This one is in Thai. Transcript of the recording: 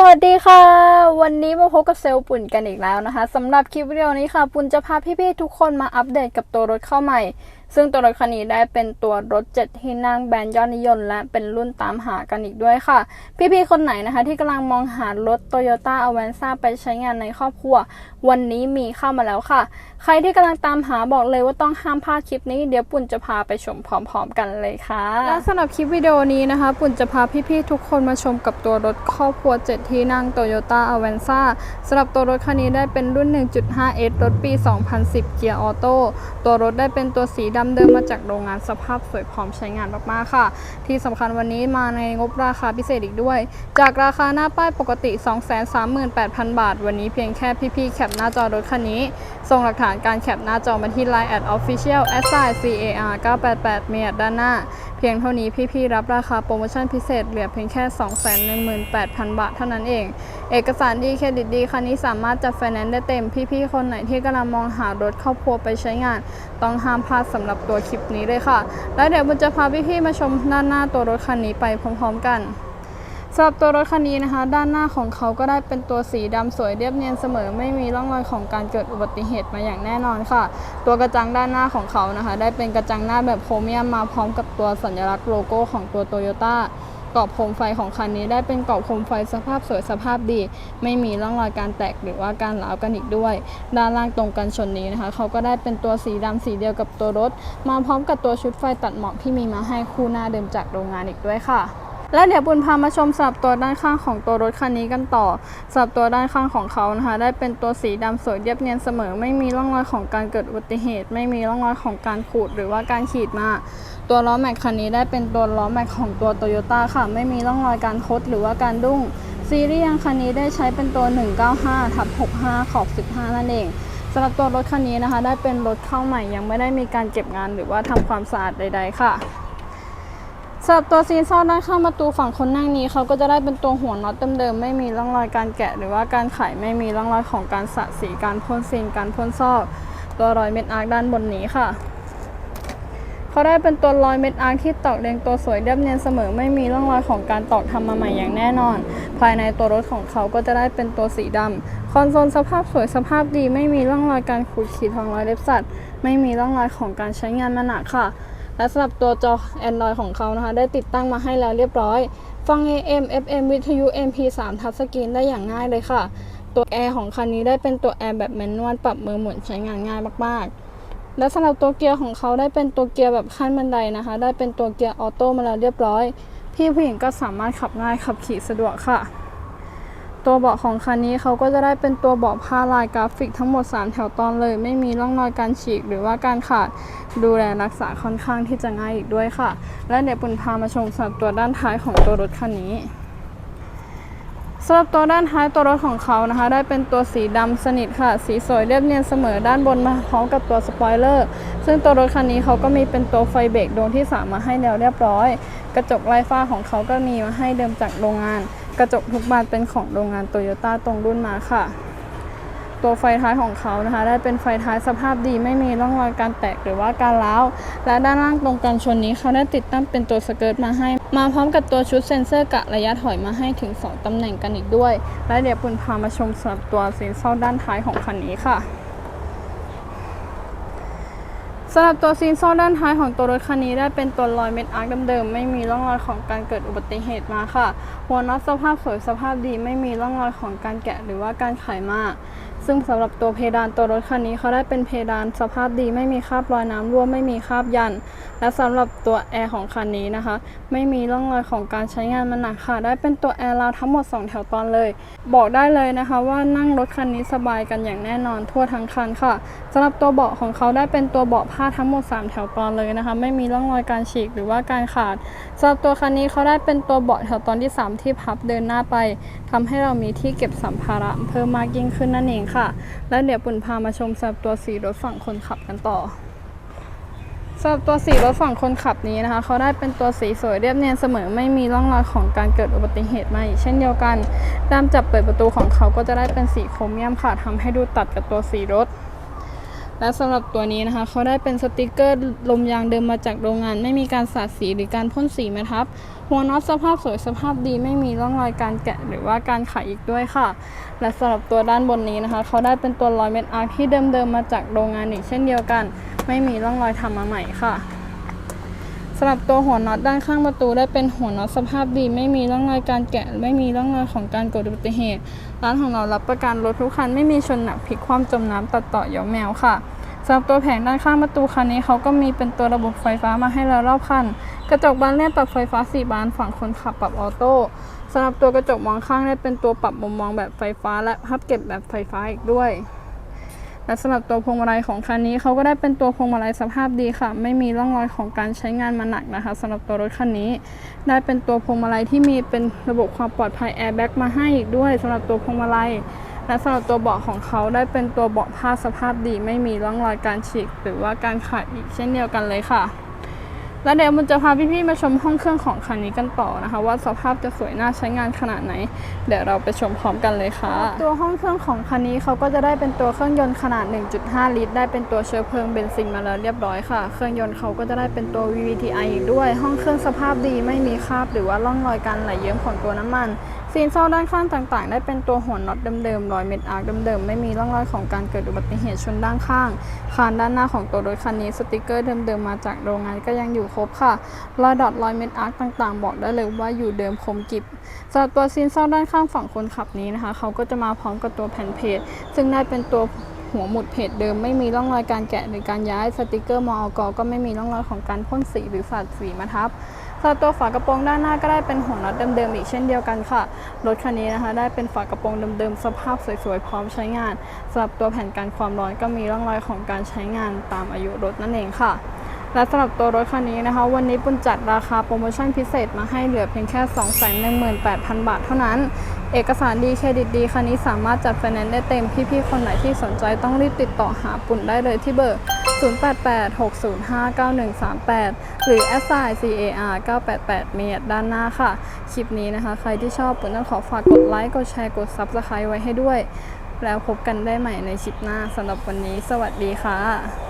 สวัสดีค่ะ วันนี้มาพบกับเซลล์ปุ่นกันอีกแล้วนะคะสำหรับคลิปวิดีโอนี้ค่ะ ปุ่นจะพาพี่ๆทุกคนมาอัปเดตกับตัวรถเข้าใหม่ ซึ่งตัวรถคันนี้ได้เป็นตัวรถเจ็ดที่นั่งแบรนด์ยอดนิยมและเป็นรุ่นตามหากันอีกด้วยค่ะ พี่ๆ คนไหนนะคะ ที่กำลังมองหารถ Toyota a v a n z a ไปใช้งานในครอบครัว วันนี้มีเข้ามาแล้วค่ะ ใครที่กำลังตามหาบอกเลยว่าต้องห้ามพลาดคลิปนี้เดี๋ยวปุ่นจะพาไปชมพร้อม ๆ กันเลยค่ะ และสำหรับคลิปวิดีโอนี้นะคะ ปุ่นจะพาพี่ๆ ทุกคนมาชมกับตัวรถครอบครัว7ที่นั่ง Toyota a v a n z a สำหรับตัวรถคันนี้ได้เป็นรุ่น 1.5S รถปี 2010 เกียร์ออโต้ตัวรถได้เป็นตัวสีดำเดิมมาจากโรงงานสภาพสวยพร้อมใช้งานมากๆค่ะ ที่สำคัญวันนี้มาในงบราคาพิเศษอีกด้วย จากราคาหน้าป้ายปกติ 238,000 บาท วันนี้เพียงแค่พี่ๆแคปหน้าจอรถคันนี้ ส่งหลักฐานการแคปหน้าจอมาที่ Line at official s i c a r 988เมียดด้านหน้า เพียงเท่านี้พี่ๆรับราคาโปรโมชั่นพิเศษเหลือเพียงแค่ 218,000 บาทเท่านั้นเอง เอกสารดีเครดิตดีคันนี้สามารถจัดไฟแนนซ์ได้เต็มพี่ๆคนไหนที่กำลังมองหารถครอบครัวไปใช้งาน ต้องห้ามพลาดสำหรับตัวคลิปนี้เลยค่ะ แล้วเดี๋ยวบุญจะพาพี่ๆมาชมด้านหน้าตัวรถคันนี้ไปพร้อม ๆ กันสำหรับตัวรถคันนี้นะคะ ด้านหน้าของเขาก็ได้เป็นตัวสีดำสวยเรียบเนียนเสมอ ไม่มีร่องรอยของการเกิดอุบัติเหตุมาอย่างแน่นอนค่ะ ตัวกระจังด้านหน้าของเขานะคะ ได้เป็นกระจังหน้าแบบโครเมียมมาพร้อมกับตัวสัญลักษณ์โลโก้ของตัวโตโยต้า รอบโคมไฟของคันนี้ได้เป็นกรอบโคมไฟสภาพสวยสภาพดี ไม่มีร่องรอยการแตกหรือว่าการหลาวกันอีกด้วย ด้านล่างตรงกันชนนี้นะคะเขาก็ได้เป็นตัวสีดำสีเดียวกับตัวรถ มาพร้อมกับตัวชุดไฟตัดหมอกที่มีมาให้คู่หน้าเดิมจากโรงงานอีกด้วยค่ะ และเดี๋ยวบุญพามาชมสำหรับตัวด้านข้างของตัวรถคันนี้กันต่อสำหรับตัวด้านข้างของเขานะคะ ได้เป็นตัวสีดำสวยเรียบเนียนเสมอ ไม่มีร่องรอยของการเกิดอุบัติเหตุ ไม่มีร่องรอยของการขูดหรือว่าการขีดมาตัวล้อแม็กคันนี้ได้เป็นตัวล้อแม็กของตัวโตโยต้าค่ะ ไม่มีร่องรอยการคดหรือว่าการดุ้งซีรีส์ยางคันนี้ได้ใช้เป็นตัว 195ทับ65 ขอบ 15 นั่นเองสำหรับตัวรถคันนี้นะคะ ได้เป็นรถเข้าใหม่ยังไม่ได้มีการเก็บงานหรือว่าทำความสะอาดใด ๆ ค่ะ สำหรับตัวซีนซ่อนด้านข้างประตูฝั่งคนนั่งนี้เขาก็จะได้เป็นตัวหัวน็อตเดิมๆไม่มีร่องรอยการแกะ หรือว่าการไขไม่มีร่องรอยของการสะสีการพ่นซีนการพ่นซอกตัวรอยเม็ดอาร์คด้านบนนี้ค่ะเขาได้เป็นตัวรอยเม็ดอาร์คที่ตอกเรียงตัวสวยเรียบเนียนเสมอ ไม่มีร่องรอยของการตอกทำมาใหม่อย่างแน่นอน ภายในตัวรถของเขาก็จะได้เป็นตัวสีดำคอนโซลสภาพสวยสภาพดี ไม่มีร่องรอยการขูดขีดของรอยเล็บสัตว์ ไม่มีร่องรอยของการใช้งานมาหนักค่ะ และสำหรับตัวจอ Android ของเขานะคะ ได้ติดตั้งมาให้แล้วเรียบร้อย ฟัง AM FM วิทยุ MP3 ทัชสกรีนได้อย่างง่ายเลยค่ะ ตัวแอร์ของคันนี้ได้เป็นตัวแอร์แบบแมนนวลปรับมือหมุนใช้งานง่ายมากๆ และสำหรับตัวเกียร์ของเขาได้เป็นตัวเกียร์แบบขั้นบันไดนะคะ ได้เป็นตัวเกียร์ออโต้มาแล้วเรียบร้อย พี่ผู้หญิงก็สามารถขับง่ายขับขี่สะดวกค่ะ ตัวเบาะของคันนี้เขาก็จะได้เป็นตัวเบาะผ้าลายกราฟิกทั้งหมด 3 แถวตอนเลย ไม่มีร่องรอยการฉีกหรือว่าการขาดดูแลรักษาค่อนข้างที่จะง่ายอีกด้วยค่ะ และเดี๋ยวปุ่นพามาชมสำหรับตัวด้านท้ายของตัวรถคันนี้สำหรับตัวด้านท้ายตัวรถของเขานะคะ ได้เป็นตัวสีดำสนิทค่ะ สีสวยเรียบเนียนเสมอด้านบนมาพร้อมกับตัวสปอยเลอร์ซึ่งตัวรถคันนี้เขาก็มีเป็นตัวไฟเบรกดวงที่สามมาให้แล้วเรียบร้อย กระจกไร้ฝ้าของเขาก็มีมาให้เดิมจากโรงงาน กระจกทุกบานเป็นของโรงงานโตโยต้าตรงรุ่นมาค่ะ ตัวไฟท้ายของเขานะคะ ได้เป็นไฟท้ายสภาพดีไม่มีร่องรอยการแตกหรือว่าการร้าวและด้านล่างตรงกันชนนี้เขาได้ติดตั้งเป็นตัวสเกิร์ตมาให้ มาพร้อมกับตัวชุดเซ็นเซอร์กะระยะถอยมาให้ถึง 2ตำแหน่งกันอีกด้วย และเดี๋ยวปุ่นพามาชมสำหรับตัวซีนเซอร์ด้านท้ายของคันนี้ค่ะำหรับตัวซีนโซ่ด้านท้ายของตัวรถคันนี้ได้เป็นตัวรอยเม็ดอาร์คเดิมๆ ไม่มีร่องรอยของการเกิดอุบัติเหตุมาค่ะ หัวน็อตสภาพสวยสภาพดี ไม่มีร่องรอยของการแกะหรือว่าการไขมา ซึ่งสำหรับตัวเพดานตัวรถคันนี้เขาได้เป็นเพดานสภาพดีไม่มีคราบรอยน้ำรั่วไม่มีคราบยัน และสำหรับตัวแอร์ของคันนี้นะคะ ไม่มีร่องรอยของการใช้งานมันหนักค่ะ ได้เป็นตัวแอร์ราวทั้งหมด 2 แถวตอนเลย บอกได้เลยนะคะว่านั่งรถคันนี้สบายกันอย่างแน่นอนทั่วทั้งคันค่ะสำหรับตัวเบาะของเขาได้เป็นตัวเบาะผ้าทั้งหมด 3 แถวตอนเลยนะคะ ไม่มีร่องรอยการฉีกหรือว่าการขาดสำหรับตัวคันนี้เขาได้เป็นตัวเบาะแถวตอนที่ 3 ที่พับเดินหน้าไปทำให้เรามีที่เก็บสัมภาระเพิ่มมากยิ่งขึ้นนั่นเองค่ะแล้วเดี๋ยวปุ่นพามาชมสำหรับตัวสีรถฝั่งคนขับกันต่อสำหรับตัวสีรถฝั่งคนขับนี้นะคะ เขาได้เป็นตัวสีสวยเรียบเนียนเสมอไม่มีร่องรอยของการเกิดอุบัติเหตุมาอีกเช่นเดียวกันด้ามจับเปิดประตูของเขาก็จะได้เป็นสีโครเมียมค่ะทำให้ดูตัดกับตัวสีรถ และสำหรับตัวนี้นะคะเขาได้เป็นสติกเกอร์ลมยางเดิมมาจากโรงงาน ไม่มีการสาดสีหรือการพ่นสีมาทับ หัวน็อตสภาพสวยสภาพดีไม่มีร่องรอยการแกะหรือว่าการขายอีกด้วยค่ะ และสำหรับตัวด้านบนนี้นะคะเขาได้เป็นตัวรอยเม็ดอาร์ที่เดิมๆมาจากโรงงานอีกเช่นเดียวกัน ไม่มีร่องรอยทำมาใหม่ค่ะ สำหรับตัวหัวน็อตด้านข้างประตูได้เป็นหัวน็อตสภาพดี ไม่มีร่องรอยการแกะ ไม่มีร่องรอยของการเกิดอุบัติเหตุ ร้านของเรารับประกันรถทุกคันไม่มีชนหนักพลิกคว่ำจมน้ำตัดต่อเหยาแมวค่ะสำหรับตัวแผงด้านข้างประตูคันนี้เขาก็มีเป็นตัวระบบไฟฟ้ามาให้เรารอบคัน กระจกบานเลื่อนปรับไฟฟ้า 4 บานฝั่งคนขับปรับออโต้สำหรับตัวกระจกมองข้างได้เป็นตัวปรับมุมมองแบบไฟฟ้า และพับเก็บแบบไฟฟ้าอีกด้วย และสำหรับตัวพวงมาลัยของคันนี้เขาก็ได้เป็นตัวพวงมาลัยสภาพดีค่ะ ไม่มีร่องรอยของการใช้งานมาหนักนะคะสำหรับตัวรถคันนี้ ได้เป็นตัวพวงมาลัยที่มีเป็นระบบความปลอดภัยแอร์แบ็กมาให้อีกด้วยสำหรับตัวพวงมาลัยและสำหรับตัวเบาะของเขาได้เป็นตัวเบาะผ้าสภาพดี ไม่มีร่องรอยการฉีก หรือว่าการขาดอีกเช่นเดียวกันเลยค่ะ แล้วเดี๋ยวมันจะพาพี่ๆมาชมห้องเครื่องของคันนี้กันต่อนะคะ ว่าสภาพจะสวยน่าใช้งานขนาดไหน เดี๋ยวเราไปชมพร้อมกันเลยค่ะ ตัวห้องเครื่องของคันนี้เขาก็จะได้เป็นตัวเครื่องยนต์ขนาด 1.5 ลิตร ได้เป็นตัวเชื้อเพลิงเบนซินมาแล้วเรียบร้อยค่ะ เครื่องยนต์เขาก็จะได้เป็นตัว VVTi อีกด้วย ห้องเครื่องสภาพดีไม่มีคราบหรือว่าร่องรอยการไหลเยิ้มของตัวน้ำมันซีนเศร้าด้านข้างต่างๆ ได้เป็นตัวหัวน็อตเดิมๆรอยเม็ดอาร์คเดิมๆ ไม่มีร่องรอยของการเกิดอุบัติเหตุชนด้านข้าง คานด้านหน้าของตัวรถคันนี้สติกเกอร์เดิมๆ มาจากโรงงานก็ยังอยู่ครบค่ะ รอยดอทรอยเม็ดอาร์คต่างๆ บอกได้เลยว่าอยู่เดิมคมกิบสำหรับตัวซีนเศร้าด้านข้างฝั่งคนขับนี้นะคะ เขาก็จะมาพร้อมกับตัวแผ่นเพจซึ่งได้เป็นตัว หัวหมุดเพจเดิมไม่มีร่องรอยการแกะหรือการย้ายสติกเกอร์มอกก็ไม่มีร่องรอยของการพ่นสีหรือสาดสีมาทับสำหรับตัวฝากระโปรงด้านหน้าก็ได้เป็นหัวน็อตเดิมๆอีกเช่นเดียวกันค่ะ รถคันนี้นะคะ ได้เป็นฝากระโปรงเดิมๆสภาพสวยๆพร้อมใช้งานสำหรับตัวแผ่นกันความร้อนก็มีร่องรอยของการใช้งานตามอายุรถนั่นเองค่ะ และสำหรับตัวรถคันนี้นะคะ วันนี้ปุณจัดราคาโปรโมชั่นพิเศษมาให้เหลือเพียงแค่ 218,000 บาทเท่านั้น เอกสารดีเครดิตดีคันนี้สามารถจัดไฟแนนซ์ได้เต็ม พี่ๆ คนไหนที่สนใจต้องรีบติดต่อหาปุ่นได้เลยที่เบอร์ 0886059138 หรือ s i car 988เมียดด้านหน้าค่ะ คลิปนี้นะคะ ใครที่ชอบปุ่นต้องขอฝากกดไลค์ กดแชร์ กด Subscribe ไว้ให้ด้วย แล้วพบกันได้ใหม่ในคลิปหน้าสำหรับวันนี้ สวัสดีค่ะ